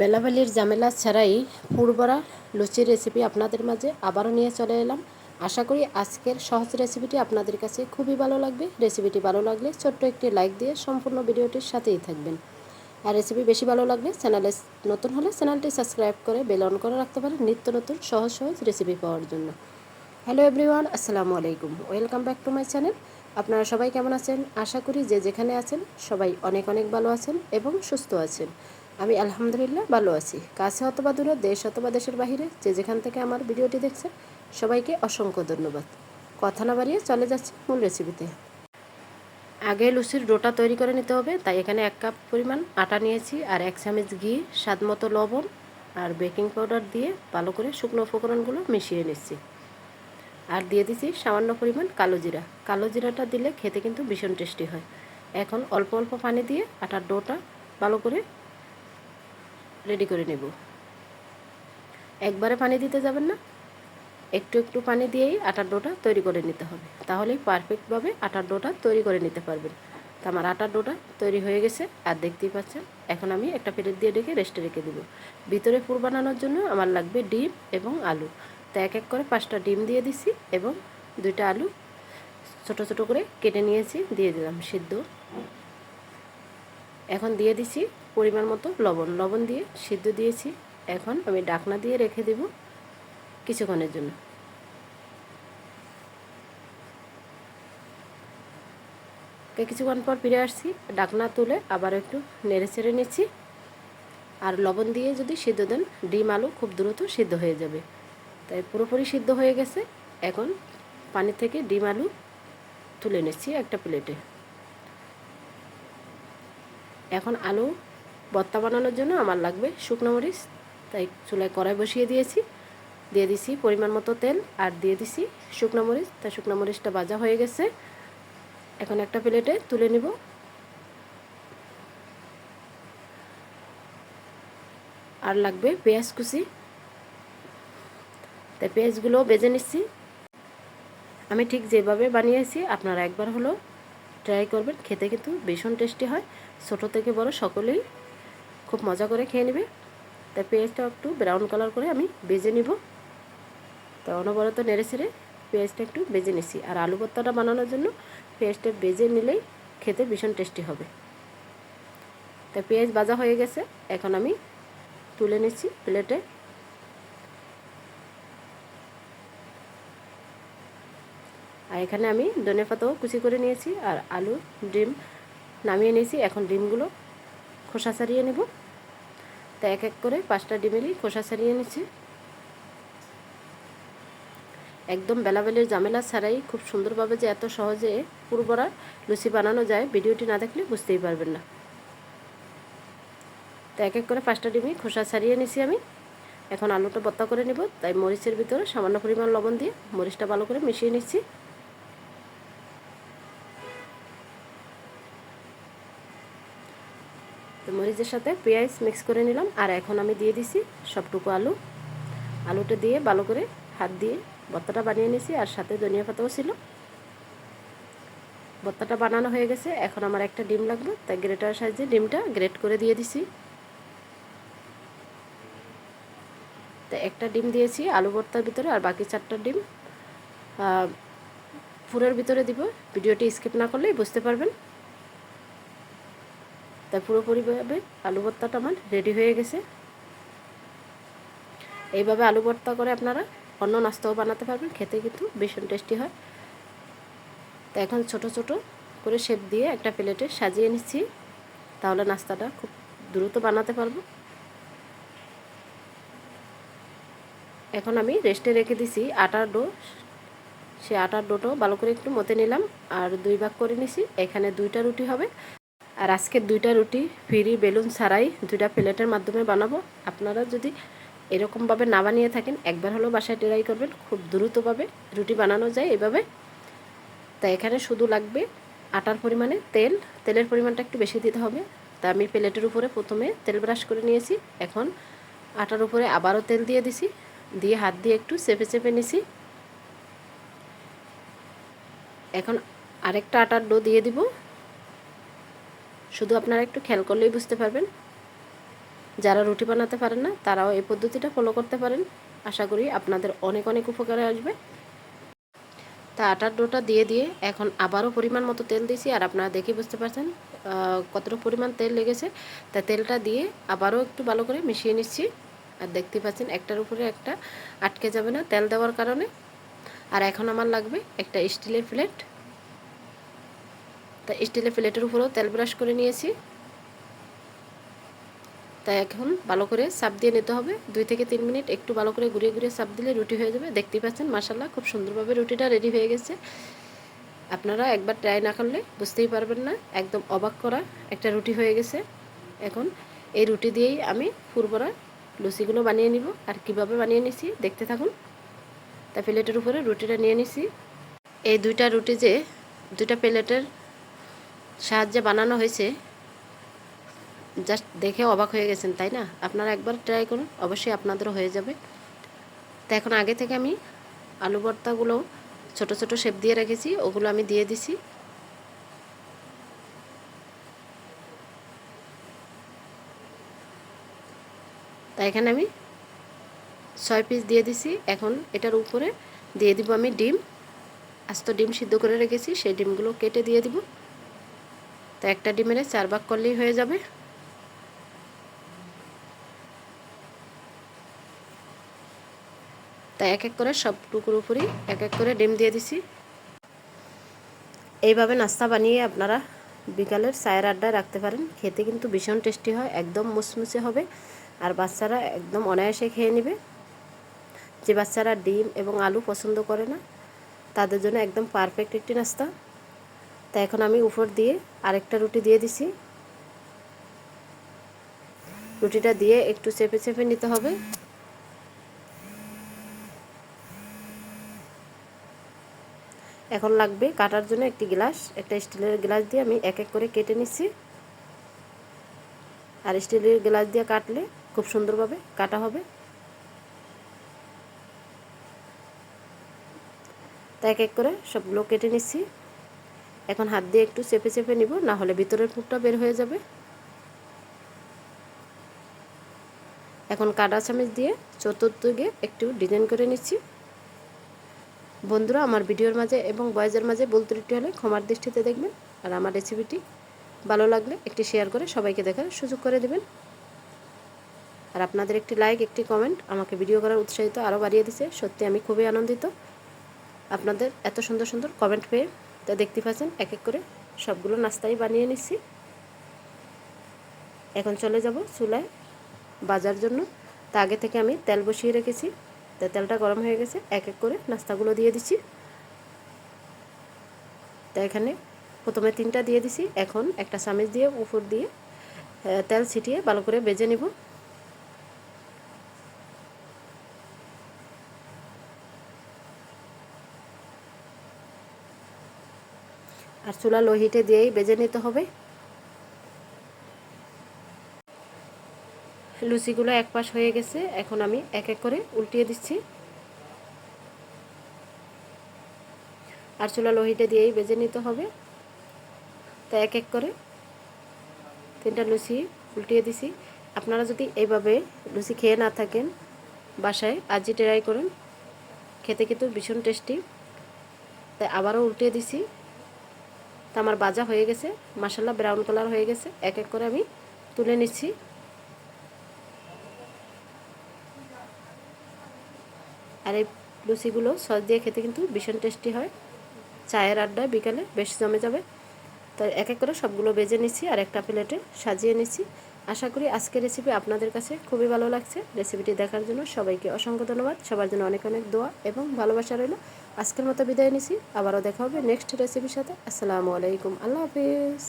বেলাবেলির ঝামেলা ছাড়াই পুরবরা লুচির রেসিপি আপনাদের মাঝে আবারও নিয়ে চলে এলাম। আশা করি আজকের সহজ রেসিপিটি আপনাদের কাছে খুবই ভালো লাগবে। রেসিপিটি ভালো লাগলে ছোট্ট একটি লাইক দিয়ে সম্পূর্ণ ভিডিওটির সাথেই থাকবেন। আর রেসিপি বেশি ভালো লাগলে চ্যানেলে নতুন হলে চ্যানেলটি সাবস্ক্রাইব করে বেল অন করে রাখতে পারেন নিত্য নতুন সহজ সহজ রেসিপি পাওয়ার জন্য। হ্যালো এভরিওয়ান আসসালামু আলাইকুম। Welcome back to my channel আপনারা সবাই কেমন আছেন? আশা করি যে যেখানে আছেন সবাই অনেক অনেক ভালো আছেন এবং সুস্থ আছেন। আমি আলহামদুলিল্লাহ ভালো আছি। কাছে অথবা দূরে, দেশ অথবা দেশের বাহিরে, যে যেখান থেকে আমার ভিডিওটি দেখছেন, সবাইকে অসংখ্য ধন্যবাদ। কথা না বাড়িয়ে চলে যাচ্ছে মূল রেসিপিতে আগে লুচির ডোটা তৈরি করে নিতে হবে, তাই এখানে এক কাপ পরিমাণ আটা নিয়েছি আর এক চামচ ঘি, স্বাদ মতো লবণ আর বেকিং পাউডার দিয়ে ভালো করে শুকনো উপকরণগুলো মিশিয়ে নিচ্ছি। আর দিয়ে দিচ্ছি সামান্য পরিমাণ কালো জিরা। কালো জিরাটা দিলে খেতে কিন্তু ভীষণ টেস্টি হয়। এখন অল্প অল্প পানি দিয়ে আটার ডোটা ভালো করে রেডি করে নেব। একবারে পানি দিতে যাবেন না। একটু একটু পানি দিয়েই আটার ডোটা তৈরি করে নিতে হবে। তাহলেই পারফেক্টভাবে আটার ডোটা তৈরি করে নিতে পারবেন। তো আমার আটার ডোটা তৈরি হয়ে গেছে। আর দেখতেই পাচ্ছেন, এখন আমি একটা প্লেট দিয়ে ডেকে রেস্টে রেখে দেবো। ভিতরে পুর বানানোর জন্য আমার লাগবে ডিম এবং আলু। তো এক এক করে পাঁচটা ডিম দিয়ে দিছি এবং দুইটা আলু ছোট ছোট করে কেটে নিয়েছি, দিয়ে দিলাম সিদ্ধ। এখন দিয়ে দিছি পরিমাণ মতো লবণ। লবণ দিয়ে সিদ্ধ দিয়েছি। এখন আমি ডাকনা দিয়ে রেখে দেব কিছুক্ষণের জন্য। কিছুক্ষণ পর ফিরে আসছি, ডাকনা তুলে আবার একটু নেড়ে চেড়ে নিচ্ছি। আর লবণ দিয়ে যদি সিদ্ধ দেন, ডিম আলু খুব দ্রুত সিদ্ধ হয়ে যাবে। তাই পুরোপুরি সিদ্ধ হয়ে গেছে। এখন পানি থেকে ডিম আলু তুলে নিচ্ছি একটা প্লেটে। এখন আলু ভর্তা বানানোর জন্য আমার লাগবে শুকনো মরিচ, তাই চুলায় কড়াই বসিয়ে দিয়েছি। দিয়ে দিছি পরিমাণ মতো তেল আর দিয়ে দিছি শুকনো মরিচ তাই শুকনো মরিচটা ভাজা হয়ে গেছে। এখন একটা প্লেটে তুলে নিব। আর লাগবে পেঁয়াজ কুচি। তাই পেঁয়াজগুলো বেজে নিচ্ছি। আমি ঠিক যেভাবে বানিয়েছি, আপনারা একবার হলো ট্রাই করবেন, খেতে কিন্তু ভীষণ টেস্টি হয়। ছোটো থেকে বড় সকলেই খুব মজা করে খেয়ে নেবে। তাই পেঁয়াজটা একটু ব্রাউন কালার করে আমি বেজে নিব। তো অনবরত নেড়ে ছেড়ে পেঁয়াজটা একটু বেজে নিছি। আর আলু ভর্তাটা বানানোর জন্য পেঁয়াজটা বেজে নিলেই খেতে ভীষণ টেস্টি হবে। তাই পেঁয়াজ ভাজা হয়ে গেছে, এখন আমি তুলে নিচ্ছি প্লেটে আর এখানে আমি ধনে পাতাও কুচি করে নিয়েছি, আর আলু ডিম নামিয়ে নিয়েছি। এখন ডিমগুলো খোসা ছাড়িয়ে নেব। তো এক এক করে পাঁচটা ডিমেরই খোসা ছাড়িয়ে নিচ্ছি। একদম বেলাবেলির ঝামেলা ছাড়াই খুব সুন্দরভাবে যে এত সহজে পুরবরা লুচি বানানো যায়, ভিডিওটি না দেখলে বুঝতেই পারবেন না। তো এক এক করে পাঁচটা ডিমই খোসা ছাড়িয়ে নিছি আমি। এখন আলুটা বত্তা করে নেব, তাই মরিচের ভিতরে সামান্য পরিমাণ লবণ দিয়ে মরিচটা ভালো করে মিশিয়ে নিচ্ছি। মরিচের সাথে পেঁয়াজ মিক্স করে নিলাম। আর এখন আমি দিয়ে দিছি সবটুকু আলু। আলুটা দিয়ে ভালো করে হাত দিয়ে ভর্তাটা বানিয়ে নিয়েছি আর সাথে ধনিয়া পাতাও ছিল। ভর্তাটা বানানো হয়ে গেছে। এখন আমার একটা ডিম লাগবে, তাই গ্রেটার সাহায্যে ডিমটা গ্রেট করে দিয়ে দিছি। তো একটা ডিম দিয়েছি আলু ভর্তার ভিতরে, আর বাকি চারটা ডিম পুরের ভিতরে দিব। ভিডিওটি স্কিপ না করলেই বুঝতে পারবেন। তাই পুরোপুরিভাবে আলু ভর্তাটা আমার রেডি হয়ে গেছে। এইভাবে আলু ভর্তা করে আপনারা অন্য নাস্তাও বানাতে পারবেন, খেতে কিন্তু ভীষণ টেস্টি হয়। তো এখন ছোট ছোট করে শেপ দিয়ে একটা প্লেটে সাজিয়ে নিচ্ছি, তাহলে নাস্তাটা খুব দ্রুত বানাতে পারব। এখন আমি রেস্টে রেখে দিছি আটার ডো, সে আটার ডোটাও ভালো করে একটু মতে নিলাম, আর দুই ভাগ করে নিছি, এখানে দুইটা রুটি হবে। আর আজকে দুইটা রুটি, ফ্রি বেলুন ছাড়াই দুইটা প্লেটের মাধ্যমে বানাবো। আপনারা যদি এরকমভাবে না বানিয়ে থাকেন, একবার হলেও বাসায় ট্রাই করবেন, খুব দ্রুতভাবে রুটি বানানো যায় এভাবে। তা এখানে শুধু লাগবে আটার পরিমাণে তেল, তেলের পরিমাণটা একটু বেশি দিতে হবে। তা আমি প্লেটের উপরে প্রথমে তেল ব্রাশ করে নিয়েছি, এখন আটার উপরে আবারও তেল দিয়ে দিছি, দিয়ে হাত দিয়ে একটু চেপে চেপে নিছি। এখন আরেকটা আটার ডো দিয়ে দিব। শুধু আপনারা একটু খেয়াল করলেই বুঝতে পারবেন। যারা রুটি বানাতে পারেন না, তারাও এই পদ্ধতিটা ফলো করতে পারেন। আশা করি আপনাদের অনেক অনেক উপকারে আসবে। তা আটার ডোটা দিয়ে দিয়ে এখন আবারও পরিমাণ মতো তেল দিয়েছি, আর আপনারা দেখে বুঝতে পারছেন কতটুকু পরিমাণ তেল লেগেছে। তা তেলটা দিয়ে আবারও একটু ভালো করে মিশিয়ে নিচ্ছি। আর দেখতে পাচ্ছেন একটার উপরে একটা আটকে যাবে না তেল দেওয়ার কারণে। আর এখন আমার লাগবে একটা স্টিলের প্লেট। তা স্টিলের প্লেটের উপরেও তেল ব্রাশ করে নিয়েছি। তাই এখন ভালো করে সাপ দিয়ে নিতে হবে। দুই থেকে তিন মিনিট একটু ভালো করে ঘুরিয়ে ঘুরিয়ে সাপ দিলে রুটি হয়ে যাবে। দেখতেই পাচ্ছেন মাসাল্লাহ খুব সুন্দরভাবে রুটিটা রেডি হয়ে গেছে। আপনারা একবার ট্রাই না করলে বুঝতেই পারবেন না, একদম অবাক করা একটা রুটি হয়ে গেছে। এখন এই রুটি দিয়েই আমি ফুরবরা লুচিগুলো বানিয়ে নিব। আর কীভাবে বানিয়ে নিছি দেখতে থাকুন। তা প্লেটের উপরে রুটিটা নিয়ে নিছি। এই দুইটা রুটি যে, দুইটা প্লেটের সাহায্যে বানানো হয়েছে। জাস্ট দেখে অবাক হয়ে গেছেন, তাই না? আপনারা একবার ট্রাই করুন, অবশ্যই আপনাদেরও হয়ে যাবে। তো এখন আগে থেকে আমি আলু ভর্তাগুলো ছোট ছোট শেপ দিয়ে রেখেছি, ওগুলো আমি দিয়ে দিছি। তাই এখানে আমি ছয় পিস দিয়ে দিছি। এখন এটার উপরে দিয়ে দিব আমি ডিম। আস্ত ডিম সিদ্ধ করে রেখেছি, সেই ডিমগুলো কেটে দিয়ে দিব। তো একটা ডিমের চার ভাগ করলেই হয়ে যাবে। তা এক এক করে সব টুকুর উপরই এক এক করে ডিম দিয়ে দিছি। এইভাবে নাস্তা বানিয়ে আপনারা বিকালের চায়ের আড্ডায় রাখতে পারেন। খেতে কিন্তু ভীষণ টেস্টি হয়, একদম মুসমুসে হবে আর বাচ্চারা একদম অনায়াসে খেয়ে নেবে। যে বাচ্চারা ডিম এবং আলু পছন্দ করে না, তাদের জন্য একদম পারফেক্ট একটি নাস্তা। তা এখন আমি উপর দিয়ে আরেকটা রুটি দিয়ে দিছি। রুটিটা দিয়ে একটু চেপে চেপে নিতে হবে। এখন লাগবে কাটার জন্য একটি গ্লাস, একটা স্টিলের গ্লাস দিয়ে আমি এক এক করে কেটে নিচ্ছি আর স্টিলের গ্লাস দিয়ে কাটলে খুব সুন্দরভাবে কাটা হবে। তা এক এক করে সবগুলো কেটে নিচ্ছি এখন হাত দিয়ে একটু চেপে চেপে নিব, না হলে ভিতরের ফুটটা বের হয়ে যাবে। এখন কাটা চামচ দিয়ে চতুর্দিকে একটু ডিজাইন করে নিচ্ছি। বন্ধুরা, আমার ভিডিওর মাঝে এবং বয়েজের মাঝে বলতে ত্রুটি হলে ক্ষমার দৃষ্টিতে দেখবেন আর আমার রেসিপিটি ভালো লাগলে একটি শেয়ার করে সবাইকে দেখার সুযোগ করে দেবেন। আর আপনাদের একটি লাইক, একটি কমেন্ট আমাকে ভিডিও করার উৎসাহিত আরও বাড়িয়ে দিছে সত্যি আমি খুবই আনন্দিত। আপনাদের এত সুন্দর সুন্দর কমেন্ট পেয়ে তা দেখতে পাচ্ছেন এক এক করে সবগুলো নাস্তাই বানিয়ে নিচ্ছি। এখন চলে যাব চুলায় বাজার জন্য। তা আগে থেকে আমি তেল বসিয়ে রেখেছি। তা তেলটা গরম হয়ে গেছে এক এক করে নাস্তাগুলো দিয়ে দিচ্ছি। তা এখানে প্রথমে তিনটা দিয়ে দিছি। এখন একটা চামিচ দিয়ে উপর দিয়ে তেল ছিটিয়ে ভালো করে বেজে নিব। আর চুলা লোহিটে দিয়েই বেজে নিতে হবে। লুচিগুলো এক পাশ হয়ে গেছে, এখন আমি এক এক করে উল্টিয়ে দিচ্ছি। আর চুলা লোহিটে দিয়েই বেজে নিতে হবে। তো এক এক করে তিনটা লুচি উল্টিয়ে দিছি। আপনারা যদি এইভাবে লুচি খেয়ে না থাকেন বাসায়, আজই ট্রাই করুন। খেতে কিন্তু ভীষণ টেস্টি তাই আবারও উল্টিয়ে দিছি। তা আমার বাজা হয়ে গেছে। মাসাল্লা ব্রাউন কালার হয়ে গেছে। এক এক করে আমি তুলে নিচ্ছি। আর এই লুচিগুলো সস দিয়ে খেতে কিন্তু ভীষণ টেস্টি হয়। চায়ের আড্ডায় বিকালে বেশ জমে যাবে। তো এক এক করে সবগুলো বেজে নিচ্ছি আর একটা প্লেটে সাজিয়ে নিচ্ছি। আশা করি আজকের রেসিপি আপনাদের কাছে খুবই ভালো লাগছে। রেসিপিটি দেখার জন্য সবাইকে অসংখ্য ধন্যবাদ। সবার জন্য অনেক অনেক দোয়া এবং ভালোবাসা রইল। আজকের মতো বিদায় নিছি আবারও দেখা হবে নেক্সট রেসিপির সাথে। আসসালামু আলাইকুম আল্লাহ হাফিজ।